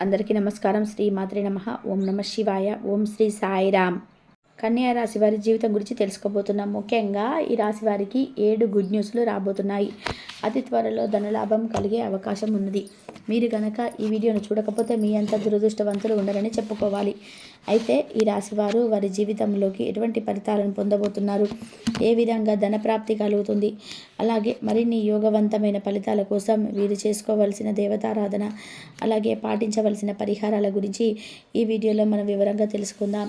అందరికీ నమస్కారం. శ్రీ మాత్రే నమ. ఓం నమ శివాయ. ఓం శ్రీ సాయిరామ్. కన్యా రాశి వారి జీవితం గురించి తెలుసుకోబోతున్నాం. ముఖ్యంగా ఈ రాశి వారికి ఏడు గుడ్ న్యూస్లు రాబోతున్నాయి. అతి త్వరలో ధనలాభం కలిగే అవకాశం ఉన్నది. మీరు కనుక ఈ వీడియోను చూడకపోతే మీ అంత దురదృష్టవంతులు ఉండరని చెప్పుకోవాలి. అయితే ఈ రాశి వారు వారి జీవితంలోకి ఎటువంటి ఫలితాలను పొందబోతున్నారు? ఏ విధంగా ధన ప్రాప్తి కలుగుతుంది? అలాగే మరిన్ని యోగవంతమైన ఫలితాల కోసం వీరు చేసుకోవలసిన దేవతారాధన అలాగే పాటించవలసిన పరిహారాల గురించి ఈ వీడియోలో మనం వివరంగా తెలుసుకుందాం.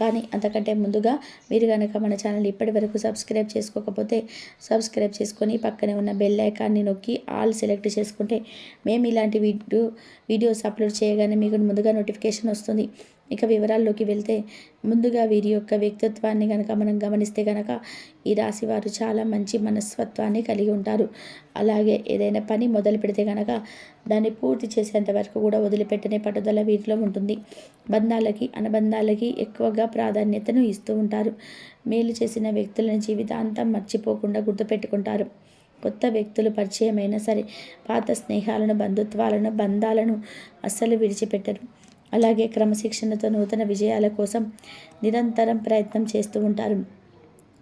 కానీ అంతకంటే ముందుగా మీరు కనుక మన ఛానల్ ఇప్పటి వరకు సబ్స్క్రైబ్ చేసుకోకపోతే సబ్స్క్రైబ్ చేసుకొని పక్కనే ఉన్న బెల్ ఐకాన్ని నొక్కి ఆల్ సెలెక్ట్ చేసుకుంటే మేము ఇలాంటి వీడియో వీడియోస్ అప్లోడ్ చేయగానే మీకు ముందుగా నోటిఫికేషన్ వస్తుంది. ఇక వివరాల్లోకి వెళ్తే ముందుగా వీరి యొక్క వ్యక్తిత్వాన్ని కనుక మనం గమనిస్తే కనుక ఈ రాశి వారు చాలా మంచి మనస్తత్వాన్ని కలిగి ఉంటారు. అలాగే ఏదైనా పని మొదలు పెడితే కనుక దాన్ని పూర్తి చేసేంత వరకు కూడా వదిలిపెట్టనే పట్టుదల వీటిలో ఉంటుంది. బంధాలకి అనుబంధాలకి ఎక్కువగా ప్రాధాన్యతను ఇస్తూ ఉంటారు. మేలు చేసిన వ్యక్తులను జీవితాంతం మర్చిపోకుండా గుర్తుపెట్టుకుంటారు. కొత్త వ్యక్తులు పరిచయమైనా సరే పాత స్నేహాలను బంధుత్వాలను బంధాలను అస్సలు విడిచిపెట్టరు. అలాగే క్రమశిక్షణతో నూతన విజయాల కోసం నిరంతరం ప్రయత్నం చేస్తూ ఉంటారు.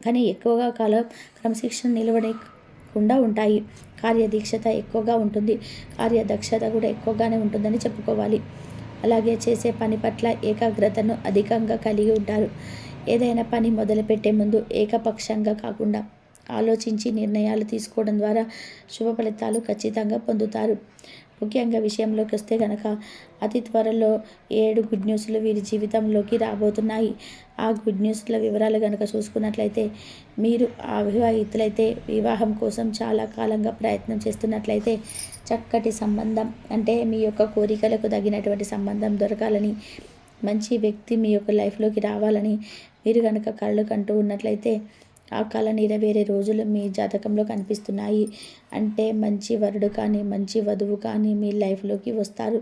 కానీ ఎక్కువగా కాలం క్రమశిక్షణ నిలవడకుండా ఉంటాయి. కార్యదీక్షత ఎక్కువగా ఉంటుంది. కార్యదక్షత కూడా ఎక్కువగానే ఉంటుందని చెప్పుకోవాలి. అలాగే చేసే పని పట్ల ఏకాగ్రతను అధికంగా కలిగి ఉంటారు. ఏదైనా పని మొదలుపెట్టే ముందు ఏకపక్షంగా కాకుండా ఆలోచించి నిర్ణయాలు తీసుకోవడం ద్వారా శుభ ఫలితాలు ఖచ్చితంగా పొందుతారు. ముఖ్యంగా విషయంలోకి వస్తే కనుక అతి త్వరలో ఏడు గుడ్ న్యూస్లు వీరి జీవితంలోకి రాబోతున్నాయి. ఆ గుడ్ న్యూస్ల వివరాలు కనుక చూసుకున్నట్లయితే మీరు అవివాహితులైతే వివాహం కోసం చాలా కాలంగా ప్రయత్నం చేస్తున్నట్లయితే చక్కటి సంబంధం అంటే మీ యొక్క కోరికలకు తగినటువంటి సంబంధం దొరకాలని మంచి వ్యక్తి మీ యొక్క లైఫ్లోకి రావాలని మీరు కనుక కళ్ళు కంటూ ఉన్నట్లయితే ఆ కళ నెరవేరే రోజులు మీ జాతకంలో కనిపిస్తున్నాయి. అంటే మంచి వరుడు కానీ మంచి వధువు కానీ మీ లైఫ్లోకి వస్తారు.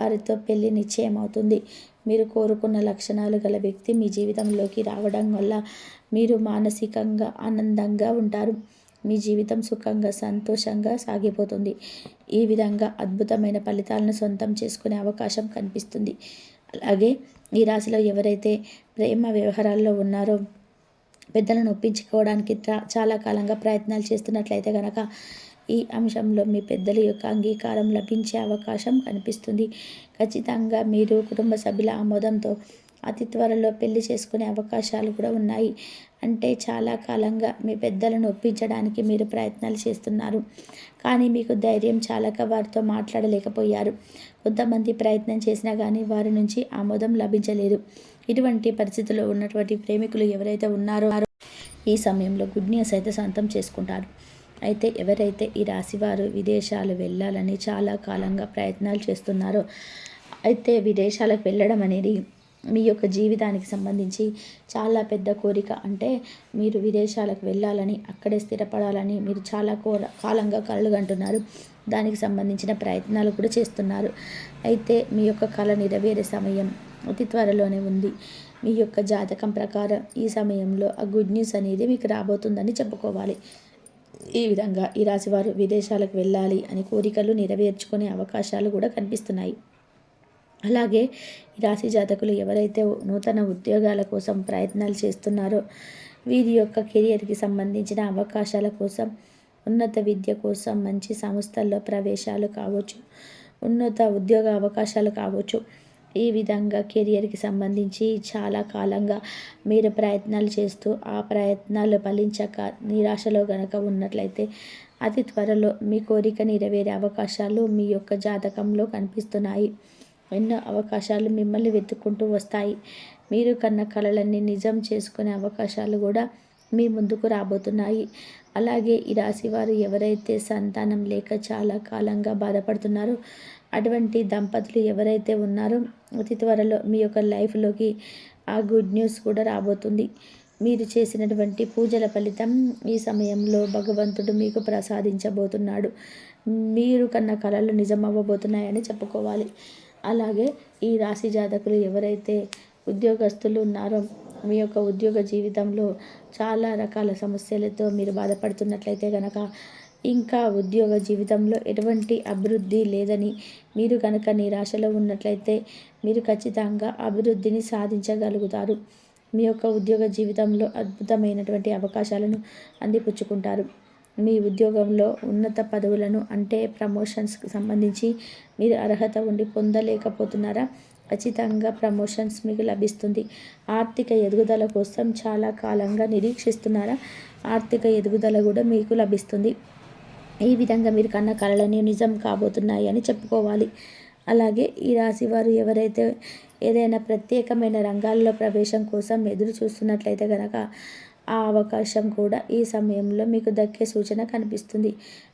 వారితో పెళ్ళి నిశ్చయం అవుతుంది మీరు కోరుకున్న లక్షణాలు గల వ్యక్తి మీ జీవితంలోకి రావడం వల్ల మీరు మానసికంగా ఆనందంగా ఉంటారు. మీ జీవితం సుఖంగా సంతోషంగా సాగిపోతుంది. ఈ విధంగా అద్భుతమైన ఫలితాలను సొంతం చేసుకునే అవకాశం కనిపిస్తుంది. అలాగే ఈ రాశిలో ఎవరైతే ప్రేమ వ్యవహారాల్లో ఉన్నారో పెద్దలను ఒప్పించుకోవడానికి చాలా కాలంగా ప్రయత్నాలు చేస్తున్నట్లయితే కనుక ఈ అంశంలో మీ పెద్దల యొక్క అంగీకారం లభించే అవకాశం కనిపిస్తుంది. ఖచ్చితంగా మీరు కుటుంబ సభ్యుల ఆమోదంతో అతి త్వరలో పెళ్ళి చేసుకునే అవకాశాలు కూడా ఉన్నాయి. అంటే చాలా కాలంగా మీ పెద్దలను ఒప్పించడానికి మీరు ప్రయత్నాలు చేస్తున్నారు. కానీ మీకు ధైర్యం చాలక వారితో మాట్లాడలేకపోయారు. కొంతమంది ప్రయత్నం చేసినా కానీ వారి నుంచి ఆమోదం లభించలేదు. ఇటువంటి పరిస్థితుల్లో ఉన్నటువంటి ప్రేమికులు ఎవరైతే ఉన్నారో ఈ సమయంలో గుడ్ న్యూస్ అయితే సొంతం చేసుకుంటారు. అయితే ఎవరైతే ఈ రాశివారు విదేశాలు వెళ్ళాలని చాలా కాలంగా ప్రయత్నాలు చేస్తున్నారో అయితే విదేశాలకు వెళ్ళడం అనేది మీ యొక్క జీవితానికి సంబంధించి చాలా పెద్ద కోరిక. అంటే మీరు విదేశాలకు వెళ్ళాలని అక్కడే స్థిరపడాలని మీరు చాలా కోర కాలంగా కలలుగంటున్నారు. దానికి సంబంధించిన ప్రయత్నాలు కూడా చేస్తున్నారు. అయితే మీ యొక్క కళ నెరవేరే సమయం అతి త్వరలోనే ఉంది. మీ యొక్క జాతకం ప్రకారం ఈ సమయంలో ఆ గుడ్ న్యూస్ అనేది మీకు రాబోతుందని చెప్పుకోవాలి. ఈ విధంగా ఈ రాశివారు విదేశాలకు వెళ్ళాలి అని కోరికలు నెరవేర్చుకునే అవకాశాలు కూడా కనిపిస్తున్నాయి. అలాగే ఈ రాశి జాతకులు ఎవరైతే నూతన ఉద్యోగాల కోసం ప్రయత్నాలు చేస్తున్నారో వీరి యొక్క కెరియర్కి సంబంధించిన అవకాశాల కోసం ఉన్నత విద్య కోసం మంచి సంస్థల్లో ప్రవేశాలు కావచ్చు ఉన్నత ఉద్యోగ అవకాశాలు కావచ్చు. ఈ విధంగా కెరియర్కి సంబంధించి చాలా కాలంగా మీరు ప్రయత్నాలు చేస్తూ ఆ ప్రయత్నాలు ఫలించక నిరాశలో గనక ఉన్నట్లయితే అతి త్వరలో మీ కోరిక నెరవేరే అవకాశాలు మీ యొక్క జాతకంలో కనిపిస్తున్నాయి. ఎన్నో అవకాశాలు మిమ్మల్ని వెతుక్కుంటూ వస్తాయి. మీరు కన్న కళలన్నీ నిజం చేసుకునే అవకాశాలు కూడా మీ ముందుకు రాబోతున్నాయి. అలాగే ఈ రాశి వారు ఎవరైతే సంతానం లేక చాలా కాలంగా బాధపడుతున్నారో అటువంటి దంపతులు ఎవరైతే ఉన్నారో అతి త్వరలో మీ యొక్క లైఫ్లోకి ఆ గుడ్ న్యూస్ కూడా రాబోతుంది. మీరు చేసినటువంటి పూజల ఫలితం ఈ సమయంలో భగవంతుడు మీకు ప్రసాదించబోతున్నాడు. మీరు కన్న కళలు నిజమవ్వబోతున్నాయని చెప్పుకోవాలి. అలాగే ఈ రాశి జాతకులు ఎవరైతే ఉద్యోగస్తులు ఉన్నారో మీ యొక్క ఉద్యోగ జీవితంలో చాలా రకాల సమస్యలతో మీరు బాధపడుతున్నట్లయితే కనుక ఇంకా ఉద్యోగ జీవితంలో ఎటువంటి అభివృద్ధి లేదని మీరు కనుక నిరాశలో ఉన్నట్లయితే మీరు ఖచ్చితంగా అభివృద్ధిని సాధించగలుగుతారు. మీ యొక్క ఉద్యోగ జీవితంలో అద్భుతమైనటువంటి అవకాశాలను అందిపుచ్చుకుంటారు. మీ ఉద్యోగంలో ఉన్నత పదవులను అంటే ప్రమోషన్స్కి సంబంధించి మీరు అర్హత ఉండి పొందలేకపోతున్నారా? ఖచ్చితంగా ప్రమోషన్స్ మీకు లభిస్తుంది. ఆర్థిక ఎదుగుదల కోసం చాలా కాలంగా నిరీక్షిస్తున్నారా? ఆర్థిక ఎదుగుదల కూడా మీకు లభిస్తుంది. ఈ విధంగా మీరు కన్న కళలని నిజం కాబోతున్నాయి అని చెప్పుకోవాలి. అలాగే ఈ రాశి వారు ఎవరైతే ఏదైనా ప్రత్యేకమైన రంగాల్లో ప్రవేశం కోసం ఎదురు చూస్తున్నట్లయితే కనుక ఆ అవకాశం కూడా ఈ సమయంలో మీకు దక్కే సూచన కనిపిస్తుంది.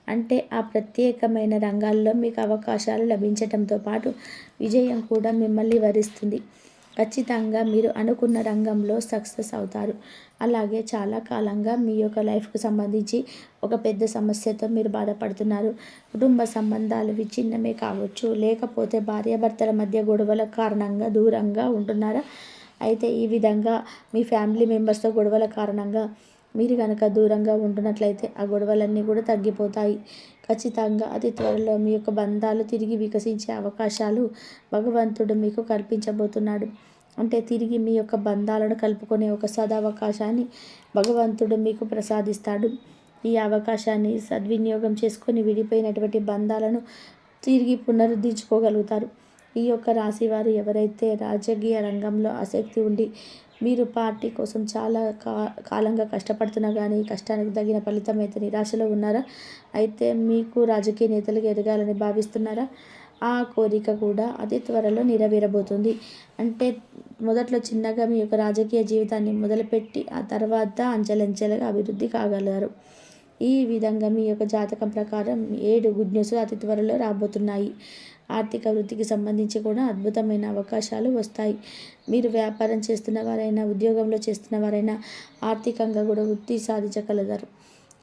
అంటే ఆ ప్రత్యేకమైన రంగాల్లో మీకు అవకాశాలు లభించడంతో పాటు విజయం కూడా మిమ్మల్ని వరిస్తుంది. ఖచ్చితంగా మీరు అనుకున్న రంగంలో సక్సెస్ అవుతారు. అలాగే చాలా కాలంగా మీ యొక్క లైఫ్కు సంబంధించి ఒక పెద్ద సమస్యతో మీరు బాధపడుతున్నారు. కుటుంబ సంబంధాలు విచ్ఛిన్నమే కావచ్చు. లేకపోతే భార్యాభర్తల మధ్య గొడవల కారణంగా దూరంగా ఉంటున్నారా? అయితే ఈ విధంగా మీ ఫ్యామిలీ మెంబర్స్తో గొడవల కారణంగా మీరు కనుక దూరంగా ఉంటున్నట్లయితే ఆ గొడవలన్నీ కూడా తగ్గిపోతాయి. ఖచ్చితంగా అతి త్వరలో మీ యొక్క బంధాలు తిరిగి వికసించే అవకాశాలు భగవంతుడు మీకు కల్పించబోతున్నాడు. అంటే తిరిగి మీ యొక్క బంధాలను కలుపుకునే ఒక సదావకాశాన్ని భగవంతుడు మీకు ప్రసాదిస్తాడు. ఈ అవకాశాన్ని సద్వినియోగం చేసుకొని విడిపోయినటువంటి బంధాలను తిరిగి పునరుద్ధరించుకోగలుగుతారు. ఈ యొక్క రాశి వారు ఎవరైతే రాజకీయ రంగంలో ఆసక్తి ఉండి మీరు పార్టీ కోసం చాలా కా కాలంగా కష్టపడుతున్నా కానీ కష్టానికి తగిన ఫలితం అయితే నిరాశలో ఉన్నారా? అయితే మీకు రాజకీయ నేతలుగా ఎదగాలని భావిస్తున్నారా? ఆ కోరిక కూడా అతి త్వరలో నెరవేరబోతుంది. అంటే మొదట్లో చిన్నగా మీ యొక్క రాజకీయ జీవితాన్ని మొదలుపెట్టి ఆ తర్వాత అంచెలంచెలుగా అభివృద్ధి కాగలరు. ఈ విధంగా మీ యొక్క జాతకం ప్రకారం ఏడు గుడ్ న్యూస్ అతి త్వరలో రాబోతున్నాయి. ఆర్థిక వృద్ధికి సంబంధించి కూడా అద్భుతమైన అవకాశాలు వస్తాయి. మీరు వ్యాపారం చేస్తున్న వారైనా ఉద్యోగంలో చేస్తున్న వారైనా ఆర్థికంగా కూడా వృద్ధి సాధించగలుగుతారు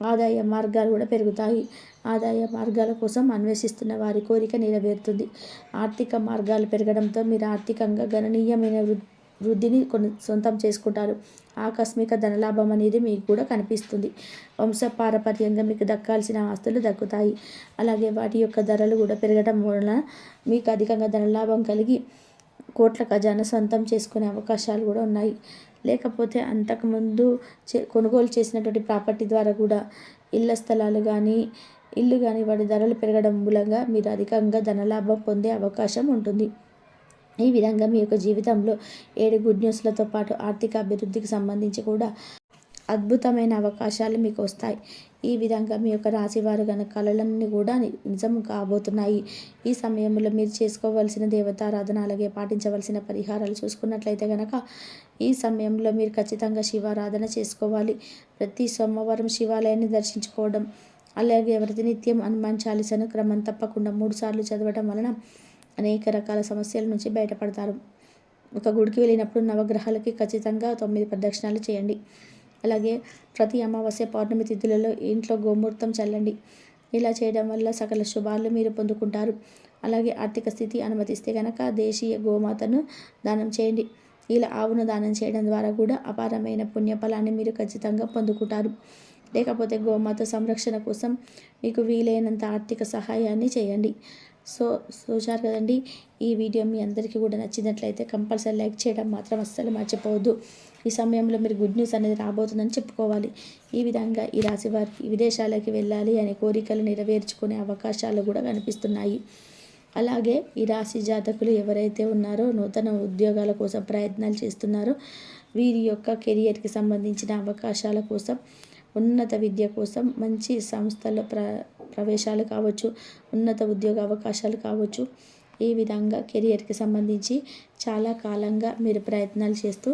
ఆదాయ మార్గాలు కూడా పెరుగుతాయి. ఆదాయ మార్గాల కోసం అన్వేషిస్తున్న వారి కోరిక నెరవేరుతుంది. ఆర్థిక మార్గాలు పెరగడంతో మీరు ఆర్థికంగా గణనీయమైన వృద్ధిని కొన్ని సొంతం చేసుకుంటారు. ఆకస్మిక ధనలాభం అనేది మీకు కూడా కనిపిస్తుంది. వంశపారపర్యంగా మీకు దక్కాల్సిన ఆస్తులు దక్కుతాయి. అలాగే వాటి యొక్క ధరలు కూడా పెరగడం వలన మీకు అధికంగా ధనలాభం కలిగి కోట్ల ఖజానా సొంతం చేసుకునే అవకాశాలు కూడా ఉన్నాయి. లేకపోతే అంతకుముందు చే కొనుగోలు చేసినటువంటి ప్రాపర్టీ ద్వారా కూడా ఇళ్ళ స్థలాలు కానీ ఇల్లు కానీ వాటి ధరలు పెరగడం మూలంగా మీరు అధికంగా ధనలాభం పొందే అవకాశం ఉంటుంది. ఈ విధంగా మీ యొక్క జీవితంలో ఏడు గుడ్ న్యూస్లతో పాటు ఆర్థిక అభివృద్ధికి సంబంధించి కూడా అద్భుతమైన అవకాశాలు మీకు వస్తాయి. ఈ విధంగా మీ యొక్క రాశివారు గన కళలన్నీ కూడా నిజం కాబోతున్నాయి. ఈ సమయంలో మీరు చేసుకోవలసిన దేవతారాధన అలాగే పాటించవలసిన పరిహారాలు చూసుకున్నట్లయితే కనుక ఈ సమయంలో మీరు ఖచ్చితంగా శివారాధన చేసుకోవాలి. ప్రతి సోమవారం శివాలయాన్ని దర్శించుకోవడం అలాగే ప్రతి నిత్యం హనుమాన్ చాలీసను క్రమం తప్పకుండా మూడుసార్లు చదవడం వలన అనేక రకాల సమస్యల నుంచి బయటపడతారు. ఒక గుడికి వెళ్ళినప్పుడు నవగ్రహాలకి ఖచ్చితంగా తొమ్మిది ప్రదక్షిణాలు చేయండి. అలాగే ప్రతి అమావాస్య పౌర్ణమి తిథులలో ఇంట్లో గోమూర్తం చల్లండి. ఇలా చేయడం వల్ల సకల శుభాలు మీరు పొందుకుంటారు. అలాగే ఆర్థిక స్థితి అనుమతిస్తే కనుక దేశీయ గోమాతను దానం చేయండి. ఇలా ఆవును దానం చేయడం ద్వారా కూడా అపారమైన పుణ్యఫలాన్ని మీరు ఖచ్చితంగా పొందుకుంటారు. లేకపోతే గోమాత సంరక్షణ కోసం మీకు వీలైనంత ఆర్థిక సహాయాన్ని చేయండి. సో చూశారు కదండి. ఈ వీడియో మీ అందరికీ కూడా నచ్చినట్లయితే కంపల్సరీ లైక్ చేయడం మాత్రం అస్సలు మర్చిపోవద్దు. ఈ సమయంలో మీరు గుడ్ న్యూస్ అనేది రాబోతుందని చెప్పుకోవాలి. ఈ విధంగా ఈ రాశి వారికి విదేశాలకి వెళ్ళాలి అనే కోరికలు నెరవేర్చుకునే అవకాశాలు కూడా కనిపిస్తున్నాయి. అలాగే ఈ రాశి జాతకులు ఎవరైతే ఉన్నారో నూతన ఉద్యోగాల కోసం ప్రయత్నాలు చేస్తున్నారో వీరి యొక్క కెరియర్కి సంబంధించిన అవకాశాల కోసం ఉన్నత విద్య కోసం మంచి సంస్థల ప్ర ప్రవేశాలు కావచ్చు ఉన్నత ఉద్యోగ అవకాశాలు కావచ్చు ఈ విధంగా కెరియర్కి సంబంధించి చాలా కాలంగా మీరు ప్రయత్నాలు చేస్తూ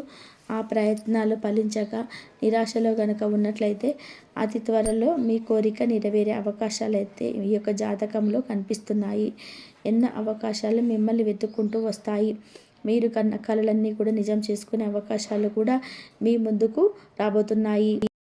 ఆ ప్రయత్నాలు ఫలించక నిరాశలో కనుక ఉన్నట్లయితే అతి త్వరలో మీ కోరిక నెరవేరే అవకాశాలు అయితే ఈ యొక్క జాతకంలో కనిపిస్తున్నాయి. ఎన్నో అవకాశాలు మిమ్మల్ని వెతుక్కుంటూ వస్తాయి. మీరు కన్న కళలన్నీ కూడా నిజం చేసుకునే అవకాశాలు కూడా మీ ముందుకు రాబోతున్నాయి.